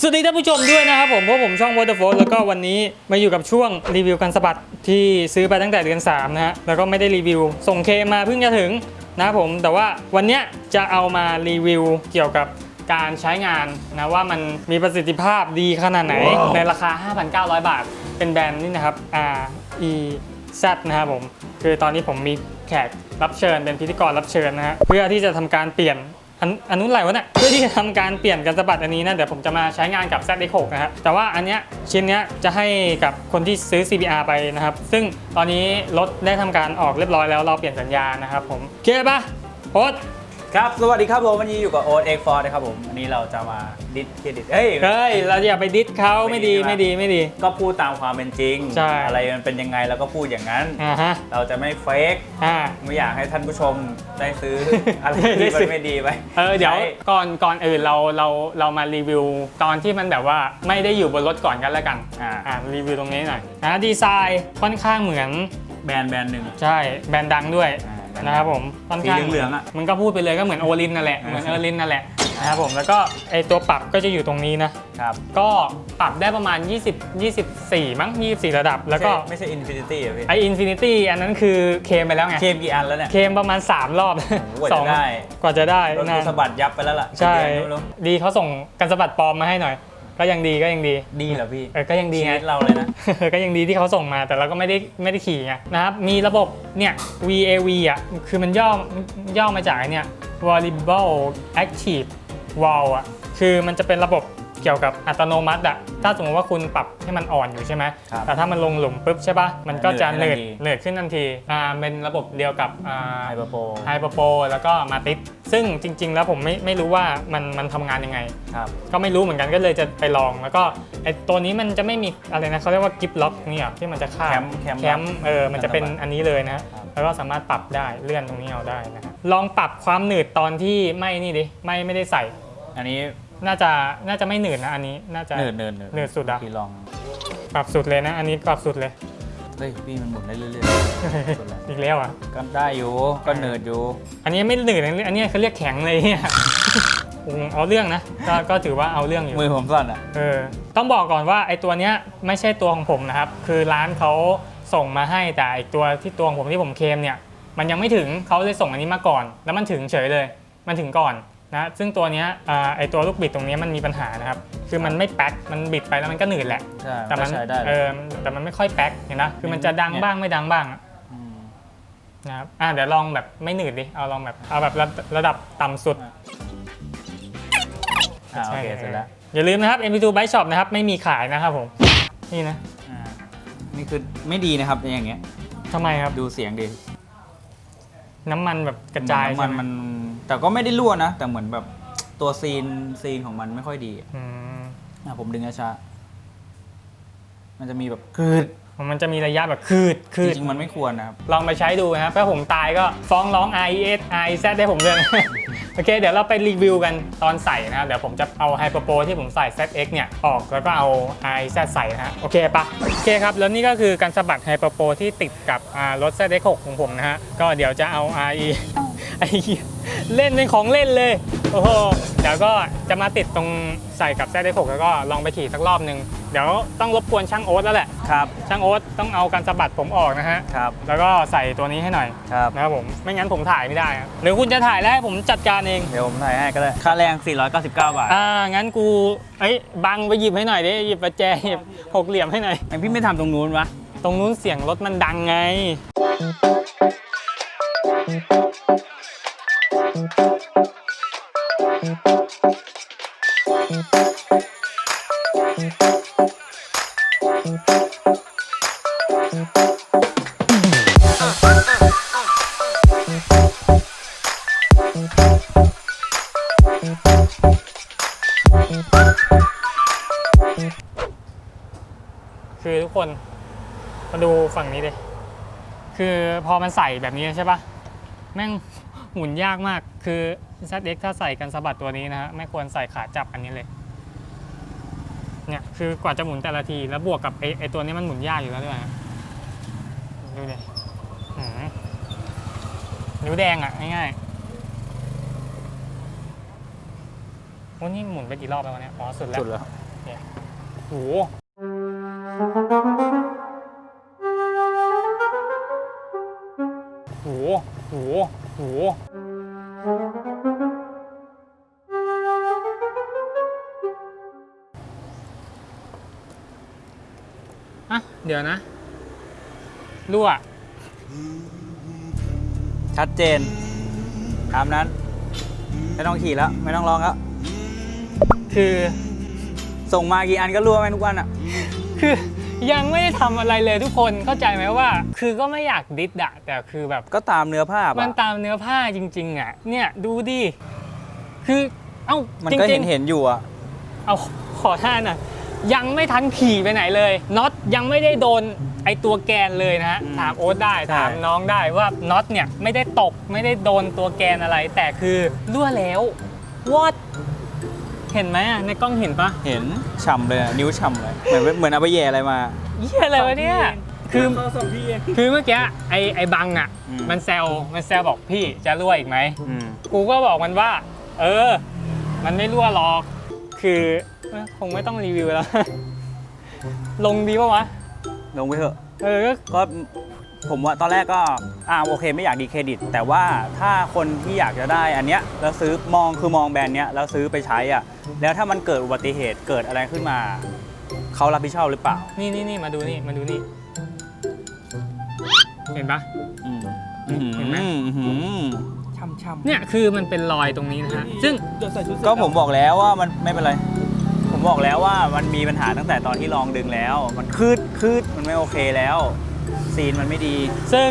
สวัสดีท่านผู้ชมด้วยนะครับผมเพราะผมช่อง Waterfall แล้วก็วันนี้มาอยู่กับช่วงรีวิวกันสะบัดที่ซื้อไปตั้งแต่เดือน3นะฮะแล้วก็ไม่ได้รีวิว ส่งเคมาเพิ่งจะถึงนะครับผมแต่ว่าวันเนี้ยจะเอามารีวิวเกี่ยวกับการใช้งานนะว่ามันมีประสิทธิภาพดีขนาดไหน ในราคา 5,900 บาท เป็นแบรนด์นี่นะครับ R E Z นะครับผม คือตอนนี้ผมมีแขกรับเชิญเป็นพิธีกรรับเชิญนะฮะเพื่อที่จะทำการเปลี่ยน อันอันนู้นไหลวะเนี่ยเพื่อที่จะทำการเปลี่ยนกันสะบัดอันนี้นะเดี๋ยวผมจะมาใช้งานกับ ZX6 นะครับแต่ว่าอันเนี้ยชิ้นเนี้ยจะให้กับคนที่ซื้อ CBR ไปนะครับ ซึ่งตอนนี้รถได้ทำการออกเรียบร้อยแล้วเราเปลี่ยนสัญญานะครับผมโอเคปะโพส ครับ สวัสดีครับผมวันนี้อยู่กับโอ๊ตเอ็กฟอร์นะครับผมวันนี้เราจะมาดิสเครดิตเฮ้ย เฮ้ย เราอย่าไปดิสเขาไม่ดีไม่ไม่ดีดีไม่ดี ก็พูดตามความเป็นจริง ใช่ อะไรมันเป็นยังไงเราก็พูดอย่างนั้น อ่าฮะ เราจะไม่เฟกอ่า ไม่อยากให้ท่านผู้ชมได้ซื้อ อะไรได้ที่ซื้มันอไม่ดีไปเออเดี๋ยวใช้ก่อนก่อนอื่นเราเราเรามารีวิวตอนที่มันแบบว่าไม่ได้อยู่บนรถก่อนกันแล้วกัน อ่าอ่ารีวิวตรงนี้หน่อยนะดีไซน์ค่อนข้างเหมือน แบรนด์แบรนด์หนึ่ง ใช่ แบรนด์ดังด้วย อ่า แบรนด์ดังนะครับผมค่อนข้างสีเหลืองๆอะ มันก็พูดไปเลยก็เหมือนโอลินนั่นแหละอ่าเหมือนโอลินนั่นแหละนะครับผมแล้วก็ไอตัวปรับก็จะอยู่ตรงนี้นะ ครับก็ปรับได้ประมาณ 20 24 มั้ง 24 ระดับ แล้วก็ไม่ใช่อินฟินิตี้อะพี่ไออินฟินิตี้อันนั้นคือเคลมไปแล้วไง เคมกี่อันแล้วเนี่ย เคลมประมาณ 3 รอบโอ้โหกว่าจะได้ กว่าจะได้รถนะกูสะบัดยับไปแล้วล่ะใช่กี่เดือนไม่รู้ดีเขาส่งกันสะบัดปลอมมาให้หน่อย ก็ยังดีก็ยังดีดีเหรอพี่เออก็ยังดีชีไง วิตเราเลยนะ ก็ยังดีที่เขาส่งมาแต่เราก็ไม่ได้ไม่ได้ขี่ไงนะครับ มีระบบเนี่ย VAV อะคือมันย่อย่อมาจากไอ้เนี่ย Variable Active Valve อะคือมันจะเป็นระบบเกี่ยวกับอัตโนมัติอะ ถ้าสมมติว่าคุณปรับให้มันอ่อนอยู่ใช่ไหมครับแต่ถ้ามันลงหลุมปุ๊บใช่ปะมันก็จะเหเหนื่นื่ออยยขึ้นทันทีเหนื่อยขึ้นทันทีอ่าเป็นระบบเดียวกับอ่า ไฮเปอร์โปร ไฮเปอร์โปแล้วก็มาติสซึ่งจริง ๆ แล้วผมไม่ไม่รู้ว่ามันมันทำงานยังไง ครับ ก็ไม่รู้เหมือนกันก็เลยจะไปลอง แล้วก็ไอตัวนี้มันจะไม่มีอะไรนะเขาเรียกว่ากิฟล็อกนี่อะที่มันจะคาบแคมป์แคมป์แคมป์เออมันจะเป็นแคมป์อันนี้เลยนะ ครับ แล้วก็สามารถปรับได้เลื่อนตรงนี้เอาได้นะฮะลองปรับความหนืดตอนที่ไม่นี่ดิไม่ไม่ได้ใส่อันนี้ น่าจะน่าจะไม่หนืดนะอันนี้น่าจะเนิร์ดเนิร์ดเนิร์ดสุดอะพี่ลองปรับสุดเลยนะ อันนี้ปรับสุดเลยเฮ้ยพี่มันหมุนได้เรื่อยๆสุดแล้วอีกแล้วอะก็ได้อยู่ก็เนิร์ดอยู่ อันนี้ไม่หนืดนะอันนี้เขาเรียกแข็งเลยเนี่ยอืมเอาเรื่องนะก็ก็ถือว่าเอาเรื่องอยู่มือผมสั่นอะเออต้องบอกก่อนว่าไอ้ตัวเนี้ยไม่ใช่ตัวของผมนะครับ คือร้านเขาส่งมาให้แต่ไอ้ตัวที่ตัวของผมที่ผมเคลมเนี่ย มันยังไม่ถึงเขาเลยส่งอันนี้มาก่อน แล้วมันถึงเฉยเลย มันถึงก่อน นะซึ่งตัวเนี้ยอ่าไอ้ตัวลูกบิดตรงเนี้ยมันมีปัญหานะครับ คือมันไม่แป๊กมันบิดไปแล้วมันก็หนืดแหละใช่แต่มันก็ใช้ได้เออแต่มันไม่ค่อยแป๊กเห็นนะคือมันจะดังบ้างไม่ดังบ้างอะมนะครับอะเดี๋ยวลองแบบไม่หนืดดิเอาลองแบบเอาแบบระระดับต่ำสุดอ่าโอเคเสร็จแล้วอย่าลืมนะครับ M2 Bike Shop นะครับไม่มีขายนะครับผมนี่นะอ่านี่คือไม่ดีนะครับอย่างเงี้ยทำไมครับดูเสียงดิน้ำมันแบบกระจายน้ำใช่มันไหมมัน แต่ก็ไม่ได้รั่วนะ แต่เหมือนแบบตัวซีนซีนของมันไม่ค่อยดีอะอืมอะผมดึงช้าๆมันจะมีแบบคืดมันจะมีระยะแบบคืดคืจดริงๆมันไม่ควรนะครับ ลองไปใช้ดูนะครับถ้าผมตายก็ฟ้องร้อง RES REZ ได้ผมเลยโอเค เดี๋ยวเราไปรีวิวกันตอนใส่นะครับ เดี๋ยวผมจะเอา Hyper Pro ที่ผมใส่ ZX เนี่ย ออกแล้วก็เอา REZ ใส่นะฮะโอเคปะโอเคครับ แล้วนี่ก็คือการสะบัด Hyper Pro ที่ติดกับอ่ารถ ZX 6 ของผมนะฮะก็เดี๋ยวจะเอา RE ไอ้เหี้ยเล่นเป็นของเล่นเลย โอ้โห เดี๋ยวก็จะมาติดตรงใส่กับ ZX 6แล้วก็ลองไปขี่สักรอบหนึ่งเดี๋ยวต้องรบกวนช่างโอ๊ตแล้วแหละ ครับช่างโอ๊ตต้องเอาการสะบัดผมออกนะฮะ ครับแล้วก็ใส่ตัวนี้ให้หน่อยครับ นะครับผม ไม่งั้นผมถ่ายไม่ได้อะหรือคุณจะถ่ายแล้วให้ผมจัดการเอง เดี๋ยวผมถ่ายให้ก็ได้ ค่าแรง 499 บาทอ่า งั้นกู เอ้ย บังไปหยิบให้หน่อยดิ หยิบประแจหยิบหกเหลี่ยมให้หน่อย ไอพี่ไม่ทำตรงนู้นวะ ตรงนู้นเสียงรถมันดังไง คือทุกคน มาดูฝั่งนี้ดิ คือพอมันใส่แบบนี้ใช่ปะแม่งหมุนยากมาก คือ ZX ถ้าใส่กันสะบัดตัวนี้นะฮะ ไม่ควรใส่ขาจับอันนี้เลย เนี่ย คือกว่าจะหมุนแต่ละที แล้วบวกกับไอ้ไอ้ตัวนี้มันหมุนยากอยู่แล้วด้วยฮะดูดิหือนิ้วแดงอะ ง่ายๆโอ้นี่หมุนไปกี่รอบแล้ววะเนี่ย อ๋อ สุดแล้ว สุดแล้วเนี่ยโหโห เดี๋ยวนะรั่วชัดเจน ตามนั้น ไม่ต้องขี่แล้ว ไม่ต้องลองแล้ว คือส่งมากี่อันก็รั่วไปทุกวันอะ คือยังไม่ได้ทำอะไรเลยทุกคนเข้าใจไหมว่า คือก็ไม่อยากดิสอะแต่คือแบบก็ตามเนื้อผ้ามันอะตามเนื้อผ้าจริง ๆ อะ เนี่ยดูดิคือเอ้ามันจก็ริเห็งนเห็นอยู่อะๆเอาขอท่าน่ะ ยังไม่ทันขี่ไปไหนเลยน็อตยังไม่ได้โดนไอตัวแกนเลยนะฮะอืมถามโอ๊ตได้ใช่ถามน้องได้ว่าน็อตเนี่ยไม่ได้ตกไม่ได้โดนตัวแกนอะไร แต่คือรั่วแล้ววอดเห็นไหมอะในกล้องเห็นปะเห็นฉ่ำเลยอะนิ้วฉ่ำเลย เหมือนเหมือนเอาไปแย่อะไรมาเหี้ยอะไรวะเนี่ยคือเขาส่งพี่เองคือเมื่อกี้ไอไอบังอะอืมมันแซวมันแซวบอกพี่จะรั่วอีกไหมอืมกูก็บอกมันว่า เออ มันไม่รั่วหรอก คือเอ้ยคงไม่ต้องรีวิวแล้ว ลงดีปะวะ ลงไปเถอะ เออก็ก็ผมว่าตอนแรกก็อ่าโอเคไม่อยากดีเครดิต แต่ว่าถ้าคนที่อยากจะได้อันเนี้ยแล้วซื้อมองคือมองแบรนด์เนี้ยแล้วซื้อไปใช้อะแล้วถ้ามันเกิดอุบัติเหตุเกิดอะไรขึ้นมาเขารับผิดชอบหรือเปล่านี่นี่นี่มาดูนี่มาดูนี่ เห็นปะอืมเห็นไหมช่ำ ช่ำเนี่ยคือมันเป็นรอยตรงนี้นะฮะซึ่งก็ผมบอกแล้วว่ามันไม่เป็นไร ผมบอกแล้วว่ามันมีปัญหาตั้งแต่ตอนที่ลองดึงแล้ว มันคืดคืดมันไม่โอเคแล้ว ซีนมันไม่ดี ซึ่ง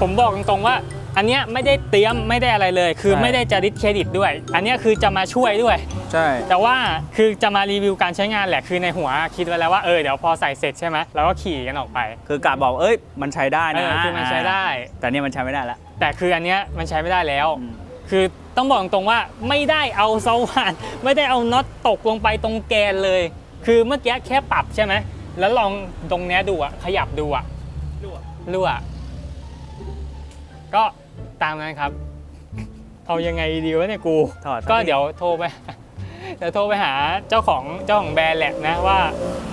ผมบอกตรงๆว่า อันเนี้ยไม่ได้เตรียมไม่ได้อะไรเลย คือใช่ ไม่ได้จะดิสเครดิตด้วย อันเนี้ยคือจะมาช่วยด้วย ใช่ แต่ว่าคือจะมารีวิวการใช้งานแหละคือในหัวคิดไว้แล้วว่าเออเดี๋ยวพอใส่เสร็จใช่ไหมเราก็ขี่กันออกไปคือกะบอกเอ้ยมันใช้ได้เอนะอคือมันใช้ได้ แต่เนี่ยมันใช้ไม่ได้แล้วแต่คืออันเนี้ยมันใช้ไม่ได้แล้วอืมคือต้องบอกตรงๆว่าไม่ได้เอาสว่าน ไม่ได้เอาน็อตตกลงไปตรงแกนเลย คือเมื่อกี้แค่ปรับใช่ไหมแล้วลองตรงเนี้ยดูอะขยับดูอะรั่วก็ ตามนั้นครับ เอายังไงดีวะเนี่ยกู ถอดก็เดี๋ยวโทรไป เดี๋ยวโทรไปหาเจ้าของเจ้าของแบรนด์แหละนะว่า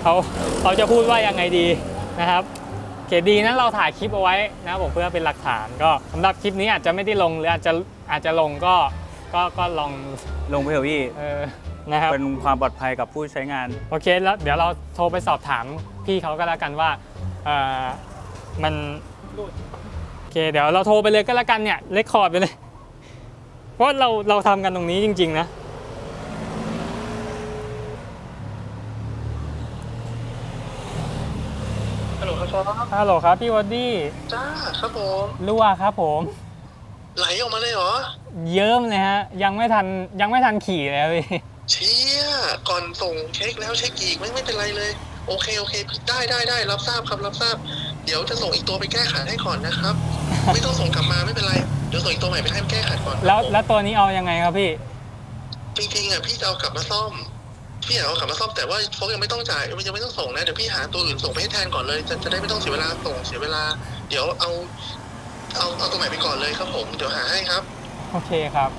เขาเขาจะพูดว่ายังไงดีนะครับเกดีนะเราถ่ายคลิปเอาไว้นะผมเพื่อเป็นหลักฐานก็สำหรับคลิปนี้อาจจะไม่ได้ลงหรืออาจจะอาจจะลงก็ก็ก็ลองลงไปเถอะพี่เออนะครับเป็นความปลอดภัยกับผู้ใช้งาน โอเคแล้วเดี๋ยวเราโทรไปสอบถามพี่เขาก็แล้วกันว่าเออมันโอเคเดี๋ยวเราโทรไปเลยก็แล้วกันเนี่ยเลคคอร์ดไปเลย เพราะเราเราทำกันตรงนี้จริง ๆ นะฮัลโหลครับฮัลโหลครับพี่วอดดี้จ้าครับผมรั่วครับผม ไหลออกมาเลยเหรอ เยิ้มเลยฮะ ยังไม่ทันยังไม่ทันขี่เลยครับพี่ เชี่ยก่อนส่งเช็คแล้วเช็คอีกไม่ไม่เป็นไรเลย โอเคโอเคได้ได้ได้รับทราบครับรับทราบ เดี๋ยวจะส่งอีกตัวไปแก้ไขให้ก่อนนะครับ ไม่ต้องส่งกลับมาไม่เป็นไร เดี๋ยวส่งอีกตัวใหม่ไปให้แก้ไขก่อนแล้วแล้วตัวนี้เอายังไงครับพี่ จริงๆอะพี่จะเอากลับมาซ่อม พี่อยากเอากลับมาซ่อมแต่ว่าโฟกยังไม่ต้องจ่ายยังไม่ต้องส่งนะเดี๋ยวพี่หาตัวอื่นส่งไปให้แทนก่อนเลยจะจะได้ไม่ต้องเสียเวลาส่งเสียเวลา เดี๋ยวเอาเอาเอาตัวใหม่ไปก่อนเลยครับผมเดี๋ยวหาให้ครับ โอเคครับ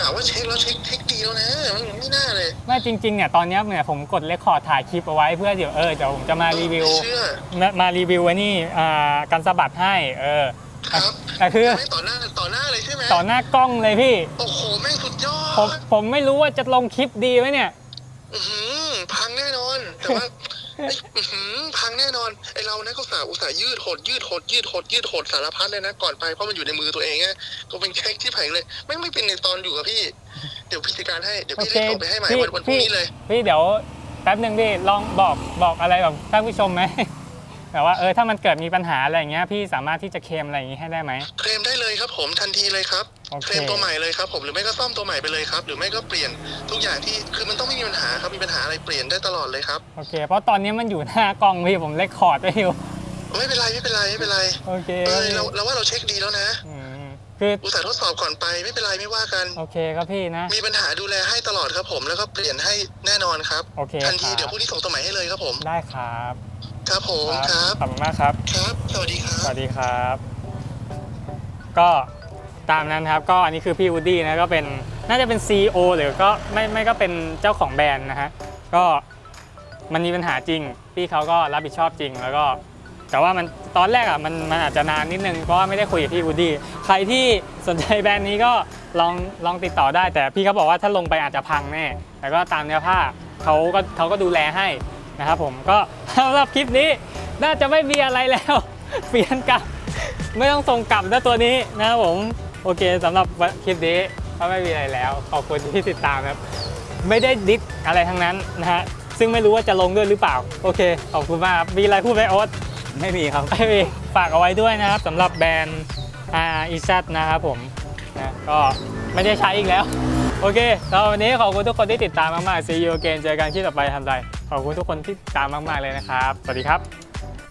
กล่าวว่าเช็คแล้วเช็คเช็คดีแล้วนะมันไม่น่าเลยไม่จริงๆเนี่ยตอนเนี้ยเนี่ยผมกดเลคคอร์ดถ่ายคลิปเอาไว้เพื่อเดี๋ยวเออเดี๋ยวผมจะมารีวิว ไม่เชื่อมามารีวิวไว้นี่อ่าการสะบัดให้เออครับแต่คือไม่ต่อหน้าต่อหน้าเลยใช่ไหมต่อหน้ากล้องเลยพี่ โอ้โหแม่งสุดยอผมดผมไม่รู้ว่าจะลงคลิปดีไหมเนี่ย อื้อหือพังแน่นอนแต่ว่าเอ้ยอื้อหือ เรานะก็สาอุตส่าห์ยืดหดยืดหดยืดหดยืดหดสารพัดเลยนะก่อนไปเพราะมันอยู่ในมือตัวเองไงก็เป็นเช็คที่ไผ่เลยไม่ไม่เป็นในตอนอยู่กับพี่เดี๋ยวพี่จัดการให้เดี๋ยวโอพี่เครีบส่งไปให้ใหม่พี่วันวันพรุ่งนี้เลยพี่เดี๋ยวแป๊บหนึ่งพี่ลองบอกบอกอะไรแบบท่านผู้ชมไหม แบบว่าเออถ้ามันเกิดมีปัญหาอะไรอย่างเงี้ยพี่สามารถที่จะเคลมอะไรอย่างงี้ให้ได้ไหม เคลมได้เลยครับผมทันทีเลยครับโอเค เคลมตัวใหม่เลยครับผมหรือไม่ก็ซ่อมตัวใหม่ไปเลยครับหรือไม่ก็เปลี่ยนทุกอย่างที่คือมันต้องไม่มีปัญหาครับมีปัญหาอะไรเปลี่ยนได้ตลอดเลยครับ โอเค เพราะตอนนี้มันอยู่หน้ากล้องพี่ผมเลคคอร์ดไว้อยู่ไม่เป็นไรไม่เป็นไรไม่เป็นไรโอเคเอครับอพี่เราเราว่าเราเช็คดีแล้วนะ อืมคืออุตส่าห์ทดสอบก่อนไปไม่เป็นไรไม่ว่ากัน โอเคครับพี่นะ มีปัญหาดูแลให้ตลอดครับผมแล้วก็เปลี่ยนให้แน่นอนครับ โอเคทันทีครับเดี๋ยวพรุ่งนี้ส่งตัวใหม่ให้เลยครับผม ได้ครับ ครับผมครับขอบคุณมากครับ ครับ สวัสดีครัสบ วัสดีครับ ก็ตามนั้นครับก็อันนี้คือพี่วูดดี้นะก็เป็นน่าจะเป็น CEO หรือก็ไม่ไม่ก็เป็นเจ้าของแบรนด์นะฮะก็มันมีปัญหาจริง พี่เขาก็รับผิดชอบจริง แล้วก็ แต่ว่ามันตอนแรกอะมันมันอาจจะนานนิดนึงเพราะว่าไม่ได้คุยกับพี่วูดดี้ใครที่สนใจแบรนด์นี้ก็ลองลองติดต่อได้ แต่พี่เขาบอกว่าถ้าลงไปอาจจะพังแน่แต่ก็ตามเนื้อผ้าเขาก็เขาก็ดูแลให้ นะครับผมก็สำหรับคลิปนี้น่าจะไม่มีอะไรแล้ว เปลี่ยนกลับ ไม่ต้องส่งกลับนะตัวนี้นะครับผม โอเคสำหรับคลิปนี้ก็ไม่มีอะไรแล้ว ขอบคุณที่ติดตามครับ ไม่ได้ดิสอะไรทั้งนั้นนะฮะซึ่งไม่รู้ว่าจะลงด้วยหรือเปล่า โอเค ขอบคุณมากครับมีอะไรพูดไหมโอ๊ตไม่มีครับไม่มีฝากเอาไว้ด้วยนะครับสำหรับแบรนด์ R E Z นะครับผมนะก็ไม่ได้ใช้อีกแล้ว โอเคสำหรับวันนี้ขอบคุณทุกคนที่ติดตามมากๆ See you again เจอกันที่ต่อไปทำไร ขอบคุณทุกคนที่ติดตามมาก ๆ เลยนะครับ สวัสดีครับ